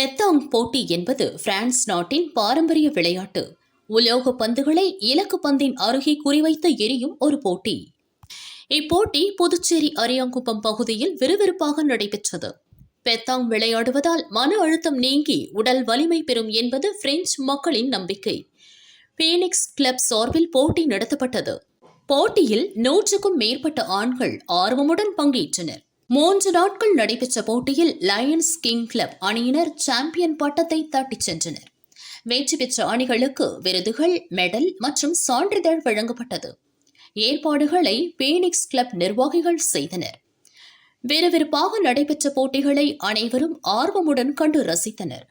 Petanque போட்டி என்பது France நாட்டின் பாரம்பரிய விளையாட்டு. உலோக பந்துகளை இலக்கு பந்தின் அருகே குறிவைத்து எரியும் ஒரு போட்டி. இப்போட்டி புதுச்சேரி அரியாங்குப்பம் பகுதியில் விறுவிறுப்பாக நடைபெற்றது. பெத்தாங் விளையாடுவதால் மன அழுத்தம் நீங்கி உடல் வலிமை பெறும் என்பது பிரெஞ்சு மக்களின் நம்பிக்கை. பீனிக்ஸ் கிளப் சார்பில் போட்டி நடத்தப்பட்டது. போட்டியில் நூற்றுக்கும் மேற்பட்ட ஆண்கள் ஆர்வமுடன் பங்கேற்றனர். மூன்று நாட்கள் நடைபெற்ற போட்டியில் லயன்ஸ் கிங் கிளப் அணியினர் சாம்பியன் பட்டத்தை தட்டிச் சென்றனர். வெற்றி பெற்ற அணிகளுக்கு விருதுகள் மெடல் மற்றும் சான்றிதழ் வழங்கப்பட்டது. ஏற்பாடுகளை பேனிக்ஸ் கிளப் நிர்வாகிகள் செய்தனர். விறுவிறுப்பாக நடைபெற்ற போட்டிகளை அனைவரும் ஆர்வமுடன் கண்டு ரசித்தனர்.